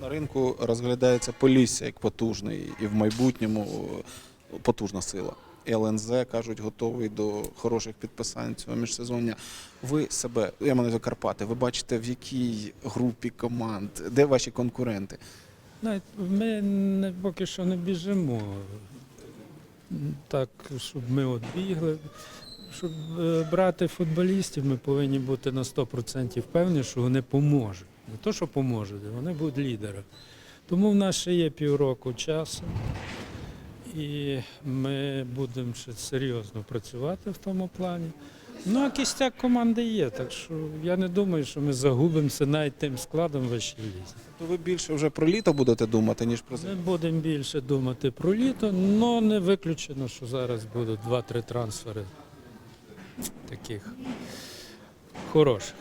На ринку розглядається Полісся як потужний і в майбутньому е, потужна сила. ЛНЗ кажуть, готовий до хороших підписань цього міжсезоння. Ви себе, я маю Карпати, ви бачите, в якій групі команд, де ваші конкуренти? Ми не, поки що не біжимо так, щоб ми от бігли. Щоб е, брати футболістів, ми повинні бути на 100% певні, що вони поможуть. Не то, що поможуть, вони будуть лідерами. Тому в нас ще є півроку часу, і ми будемо ще серйозно працювати в тому плані. Ну, а кістяк команди є, так що я не думаю, що ми загубимося навіть тим складом в вищій лізі. То ви більше вже про літо будете думати, ніж про Ми будемо більше думати про літо, але не виключено, що зараз будуть два-три трансфери таких хороших.